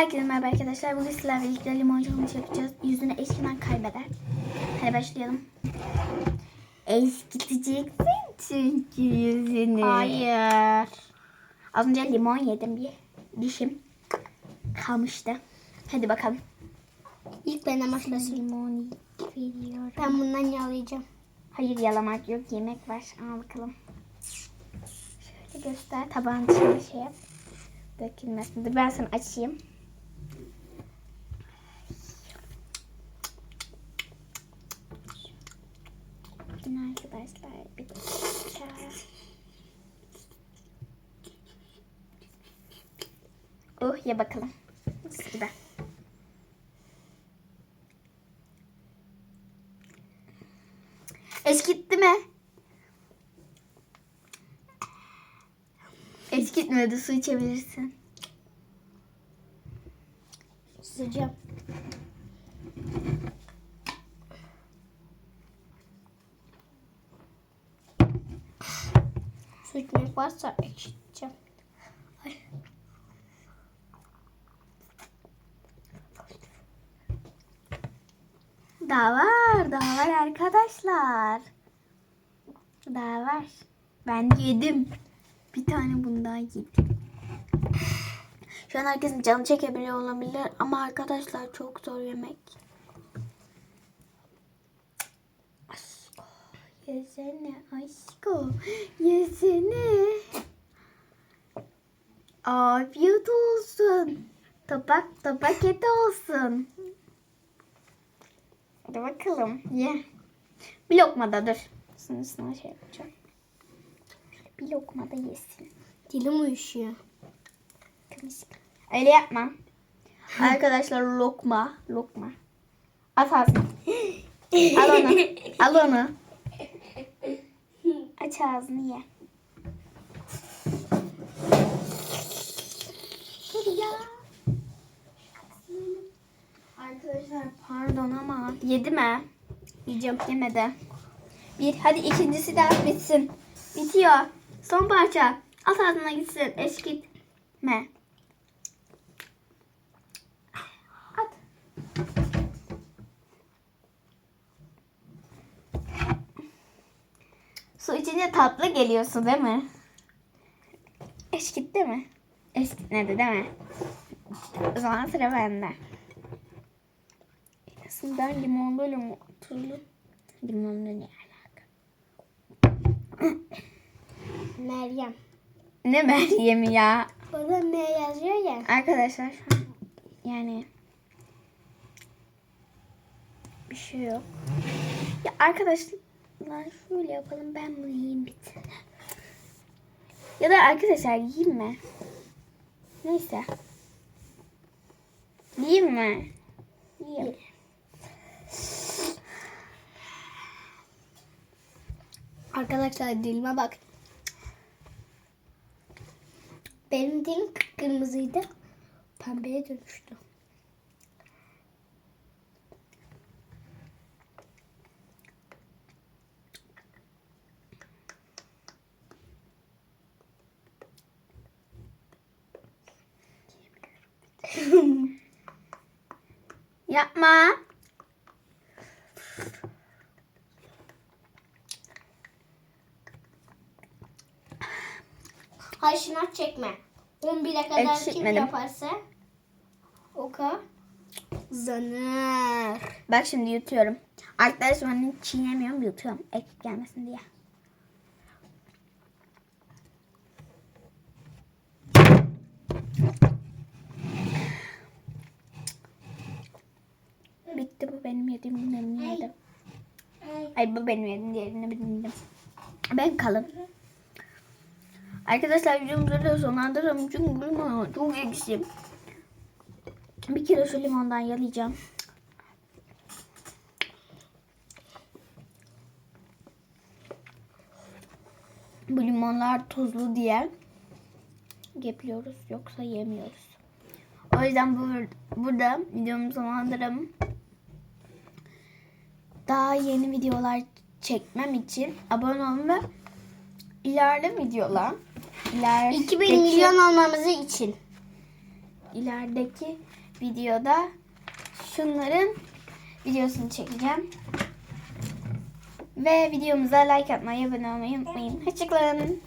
Herkese merhaba arkadaşlar. Bugün sizlerle birlikte limon challenge yapacağız. Yüzünü eskiden kaybeder. Hadi başlayalım. Eskiteceksin çünkü yüzünü. Hayır. Az önce limon yedim bir dişim kalmıştı. Hadi bakalım. İlk benden başlasın. Limon veriyorum. Ben bundan yalayacağım. Hayır yalamak yok yemek var. Al bakalım. Şöyle göster. Tabağın içine şey yap. Dökülmesin. Dur ben sana açayım. Arkadaşlar bir dakika. Oh ye bakalım. Mis gibi. Eskitti mi? Eskitmedi. Su içebilirsin. Sıcağım. Su içmek varsa ekşiteceğim. Ay. Daha var. Daha var arkadaşlar. Daha var. Ben yedim. Bir tane bundan yedim. Şu an herkesin canı çekebiliyor olabilir ama arkadaşlar çok zor yemek. Yesene aşko. Yesene. Afiyet olsun. Tabak tabak eti olsun. Hadi bakalım ye. Bir lokma da dur. Sonra sana şey yapacağım. Bir lokma da yesin. Dilim uyuşuyor. Öyle yapma. Arkadaşlar lokma. Lokma. At ağzını. Al onu. Al onu. Aç ağzını ye. Ya. Arkadaşlar pardon ama yedi mi? Yiyeceğim. Yemedi. Bir. Hadi ikincisi de bitsin. Bitiyor. Son parça. At ağzına gitsin. Eskitme. At. Su içince tatlı geliyorsun değil mi? Eskitti mi? Eskitmedi değil mi? O zaman sıra bende. Aslında limonlu limon, tuzlu limonlu ne alaka? Meryem. Ne Meryem'i ya? Burada M yazıyor ya. Arkadaşlar şu an yani bir şey yok. Ya arkadaşlar şöyle yapalım ben bunu yiyeyim bitsin. Ya da arkadaşlar yiyeyim mi? Neyse. Yiyeyim mi? Yiyeyim. Arkadaşlar dilime bak. Benim dilim kırmızıydı. Pembeye dönüştü. Yapma. Hayır şınav çekme. 11'e kadar kim yaparsa o kazanır. Bak şimdi yutuyorum. Arkadaşlar ben çiğnemiyorum yutuyorum. Ek gelmesin diye. Bitti bu benim yediğim diğerini yedim. Ay bu benim yediğim diğerini yedim. Ben kalın. Arkadaşlar videomuzu da sonlandıralım çünkü limon çok ekşi. Bir kilo şu limondan yalayacağım. Bu limonlar tuzlu diye yapıyoruz yoksa yemiyoruz. O yüzden bu, burada videomu sonlandıralım daha yeni videolar çekmem için abone olma ileride videolar ilerideki, 2000 milyon olmamızı için ilerideki videoda şunların videosunu çekeceğim. Ve videomuza like atmayı, abone olmayı unutmayın. Hoşçakalın.